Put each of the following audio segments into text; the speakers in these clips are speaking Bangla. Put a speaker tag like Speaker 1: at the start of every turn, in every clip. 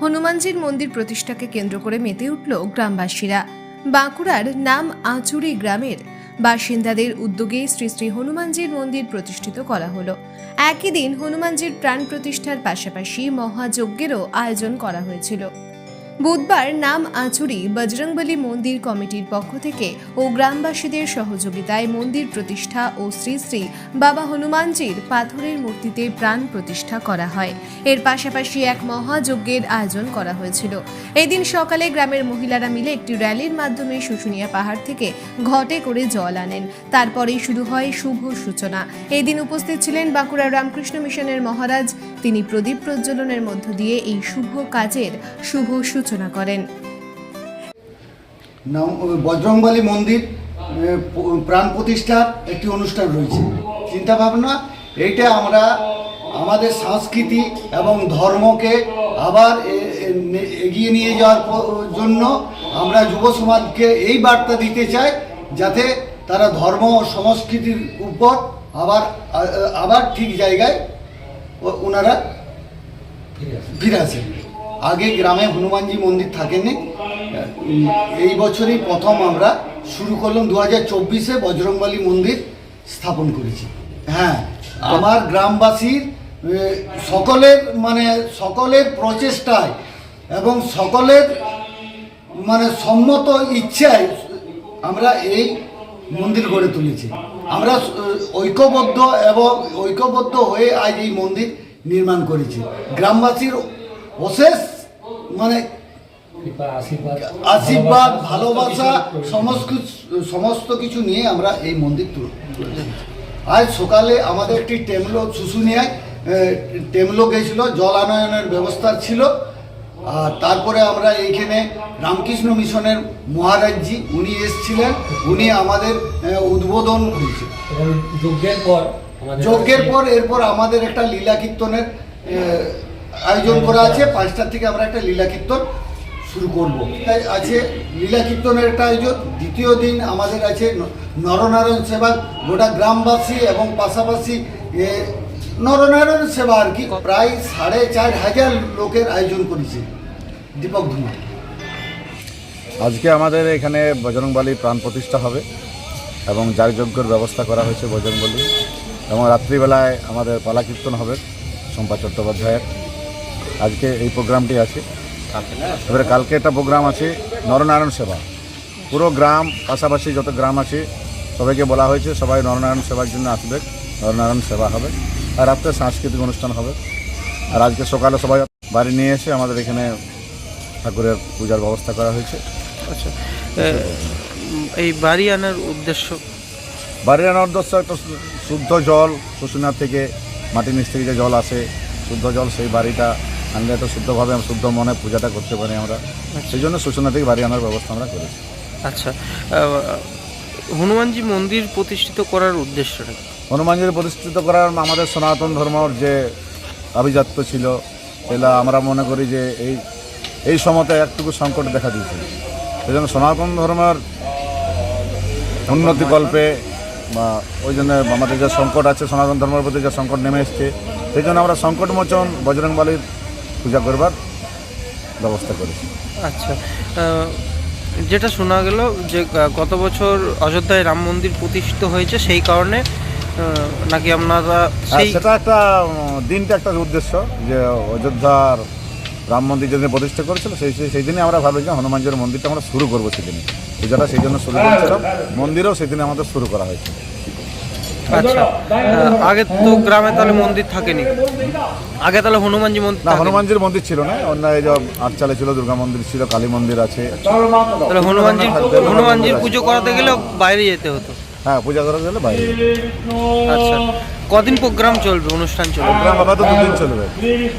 Speaker 1: হনুমানজির মন্দির প্রতিষ্ঠাকে কেন্দ্র করে মেতে উঠল গ্রামবাসীরা। বাঁকুড়ার নাম আচুরি গ্রামের বাসিন্দাদের উদ্যোগে শ্রী শ্রী হনুমানজির মন্দির প্রতিষ্ঠিত করা হলো। একই দিন হনুমানজির প্রাণ প্রতিষ্ঠার পাশাপাশি মহাযজ্ঞেরও আয়োজন করা হয়েছিল। বুধবার নাম আচুরি বজরংবলী মন্দির কমিটির পক্ষ থেকে ও গ্রামবাসীদের সহযোগিতায় মন্দির প্রতিষ্ঠা ও শ্রী শ্রী বাবা হনুমানজির পাথরের মূর্তিতে প্রাণ প্রতিষ্ঠা করা হয়। এর পাশাপাশি এক মহাযজ্ঞের আয়োজন করা হয়েছিল। এদিন সকালে গ্রামের মহিলারা মিলে একটি র্যালির মাধ্যমে শুশুনিয়া পাহাড় থেকে ঘটে করে জল আনেন। তারপরেই শুরু হয় শুভ সূচনা। এদিন উপস্থিত ছিলেন বাঁকুড়া রামকৃষ্ণ মিশনের মহারাজ তিনি প্রদীপ প্রজ্বলনের মধ্য দিয়ে এই শুভ কাজের শুভ সূচনা করেন।
Speaker 2: বজরংবলী মন্দির প্রাণ প্রতিষ্ঠার একটি অনুষ্ঠান রয়েছে। চিন্তা ভাবনা, এইটা আমরা আমাদের সংস্কৃতি এবং ধর্মকে আবার এগিয়ে নিয়ে যাওয়ার জন্য আমরা যুব সমাজকে এই বার্তা দিতে চাই, যাতে তারা ধর্ম ও সংস্কৃতির উপর আবার আবার ঠিক জায়গায় ওনারা ফিরে আসেন। আগে গ্রামে হনুমানজি মন্দির থাকেনি। এই বছরই প্রথম আমরা শুরু করলাম। দু হাজার চব্বিশে বজরংবলী মন্দির স্থাপন করেছি। হ্যাঁ আমার গ্রামবাসীর সকলের মানে সকলের প্রচেষ্টায় এবং সকলের মানে সম্মত ইচ্ছায় আমরা এই মন্দির গড়ে তুলেছে। আমরা ঐক্যবদ্ধ এবং ঐক্যবদ্ধ হয়ে আজ এই মন্দির নির্মাণ করেছি। গ্রামবাসীর অশেষ মানে আশীর্বাদ, ভালোবাসা, সমস্ত সমস্ত কিছু নিয়ে আমরা এই মন্দির তুলে তুলেছি। আজ সকালে আমাদের একটি টেমলো শুশুনিয়ায় টেমলো গেছিল জল আনয়নের ব্যবস্থা ছিল। আর তারপরে আমরা এইখানে রামকৃষ্ণ মিশনের মহারাজজি উনি এসছিলেন। উনি আমাদের উদ্বোধন করেছেন
Speaker 3: যজ্ঞের পর
Speaker 2: যজ্ঞের পর এরপর আমাদের একটা লীলা কীর্তনের আয়োজন করা আছে। পাঁচটার থেকে আমরা একটা লীলা কীর্তন শুরু করব। তাই আছে লীলা কীর্তনের একটা আয়োজন। দ্বিতীয় দিন আমাদের আছে নরনারায়ণ সেবা। গোটা গ্রামবাসী এবং পাশাপাশি নরনারায়ণ সেবা আর কি। প্রায় সাড়ে চার হাজার লোকের আয়োজন করেছে। দীপক ধুমা।
Speaker 4: আজকে আমাদের এখানে বজরংবলী প্রাণ প্রতিষ্ঠা হবে এবং যাগযজ্ঞের ব্যবস্থা করা হয়েছে বজরংবলী এবং রাত্রিবেলায় আমাদের পালা কীর্তন হবে শম্পা চট্টোপাধ্যায়ের। আজকে এই প্রোগ্রামটি আছে। এবারে কালকে একটা প্রোগ্রাম আছে, নরনারায়ণ সেবা। পুরো গ্রাম, পাশাপাশি যত গ্রাম আছে, সবাইকে বলা হয়েছে সবাই নরনারায়ণ সেবার জন্য আসবে, নরনারায়ণ সেবা হবে। আর রাত্রে সাংস্কৃতিক অনুষ্ঠান হবে। আর আজকে সকালে সবাই বাড়ি নিয়ে এসে আমাদের এখানে ঠাকুরের পূজার ব্যবস্থা করা হয়েছে।
Speaker 5: আচ্ছা এই বাড়ি আনার উদ্দেশ্য?
Speaker 4: বাড়ির আনার উদ্দেশ্য একটা শুদ্ধ জল শুশুনার থেকে মাটির নিচ থেকে যে জল আসে শুদ্ধ জল সেই বাড়িটা আনলে তো শুদ্ধভাবে শুদ্ধ মনে পূজাটা করতে পারি আমরা। সেই জন্য শুশুনা থেকে বাড়ি আনার ব্যবস্থা আমরা করেছি।
Speaker 5: আচ্ছা হনুমানজি মন্দির প্রতিষ্ঠিত করার উদ্দেশ্যটা?
Speaker 4: হনুমানজির প্রতিষ্ঠিত করার আমাদের সনাতন ধর্মর যে আভিজাত্য ছিল সেটা আমরা মনে করি যে এই এই সময়তে একটুকু সংকট দেখা দিয়েছে। সেই জন্য সনাতন ধর্মের উন্নতিকল্পে বা ওই জন্য আমাদের যে সংকট আছে সনাতন ধর্মের প্রতি যে সংকট নেমে এসছে সেই জন্য আমরা সংকটমোচন বজরংবালির পূজা করবার ব্যবস্থা করেছি।
Speaker 5: আচ্ছা যেটা শোনা গেল যে গত বছর অযোধ্যায় রাম মন্দির প্রতিষ্ঠিত হয়েছে সেই কারণে নাকি আপনারা
Speaker 4: সেটা একটা দিনটা একটা উদ্দেশ্য যে অযোধ্যার রাম মন্দির যেদিন প্রতিষ্ঠা করেছিল সেই সেই- দিনই আমরা ভাবি যে হনুমানজির মন্দিরটা আমরা শুরু করব সেদিনে পূজাটা সেই জন্য শুরু করেছিলাম। মন্দিরও সেদিনে আমাদের শুরু করা হয়েছে।
Speaker 5: আচ্ছা। আগে তো গ্রামে তাহলে মন্দির থাকেনি। আগে তাহলে হনুমানজি মন্দির
Speaker 4: না হনুমানজির মন্দির ছিল না অন্য এই যে আটচালে ছিল দুর্গা মন্দির ছিল কালী মন্দির আছে।
Speaker 5: তাহলে হনুমানজির হনুমানজির পুজো করাতে গেলেও বাইরে যেতে হতো।
Speaker 4: হ্যাঁ পূজা করার জন্য বাইরে।
Speaker 5: আচ্ছা কদিন প্রোগ্রাম চলবে অনুষ্ঠান চলবে?
Speaker 4: প্রোগ্রাম আপাতত দুদিন চলবে।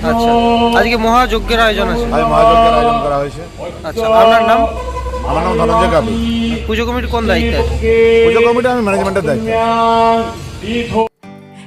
Speaker 5: আচ্ছা আজকে মহাযজ্ঞের আয়োজন আছে?
Speaker 4: আজ মহাযজ্ঞের আয়োজন করা হয়েছে।
Speaker 5: আচ্ছা আপনার নাম?
Speaker 4: আমার নাম ধনঞ্জয় কাবু
Speaker 5: পুজো কমিটির কোন দায়িত্বে আছে?
Speaker 4: পুজো কমিটি আমি ম্যানেজমেন্টের দায়িত্ব।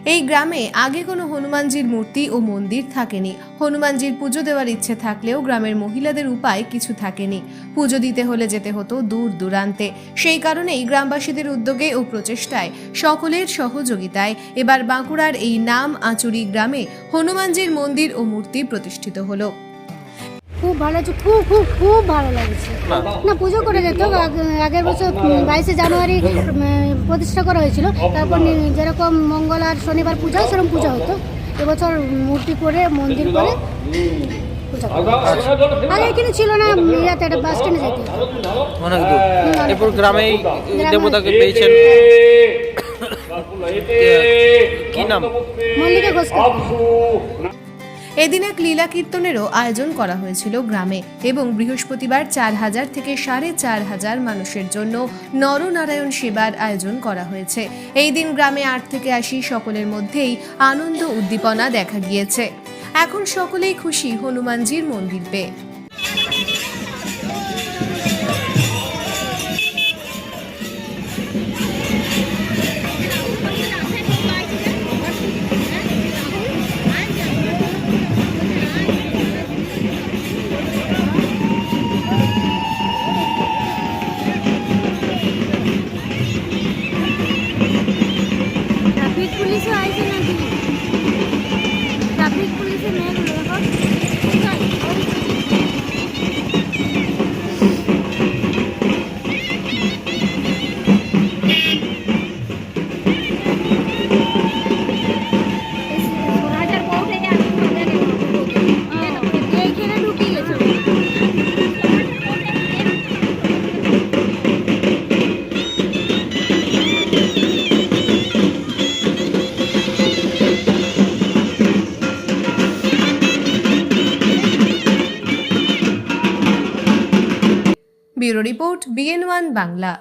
Speaker 1: এই গ্রামে আগে কোনো হনুমানজির মূর্তি ও মন্দির থাকেনি। হনুমানজির পুজো দেওয়ার ইচ্ছে থাকলেও গ্রামের মহিলাদের উপায় কিছু থাকেনি। পুজো দিতে হলে যেতে হতো দূর দূরান্তে। সেই কারণেই গ্রামবাসীদের উদ্যোগে ও প্রচেষ্টায় সকলের সহযোগিতায় এবার বাঁকুড়ার এই নাম আচুরি গ্রামে হনুমানজির মন্দির ও মূর্তি প্রতিষ্ঠিত হলো।
Speaker 6: খুব ভালো হচ্ছে খুব খুব খুব ভালো লাগছে।
Speaker 5: না।
Speaker 6: পুজো করে যেত আগ- আগের বছর বাইশে জানুয়ারি প্রতিষ্ঠা করা হয়েছিল। তারপর যেরকম মঙ্গল আর শনিবার পূজা হয় সেরকম পূজা হতো। এবছর মূর্তি করে মন্দির করে আগে এখানে ছিল না ইয়াতে একটা বাস স্ট্যান্ডে যেতে। হতো।
Speaker 5: অনেক দূর। এরপর গ্রামেই দেবতাকে পেয়েছেন। কি? নাম
Speaker 6: মল্লিকা
Speaker 1: এদিন এক লীলা কীর্তনেরও আয়োজন করা হয়েছিল গ্রামে এবং বৃহস্পতিবার চার হাজার থেকে সাড়ে চার হাজার মানুষের জন্য নরনারায়ণ সেবার আয়োজন করা হয়েছে। এই দিন গ্রামে আট থেকে আশি সকলের মধ্যেই আনন্দ উদ্দীপনা দেখা গিয়েছে। এখন সকলেই খুশি হনুমানজির মন্দির পেয়ে। Report BN one Bangla.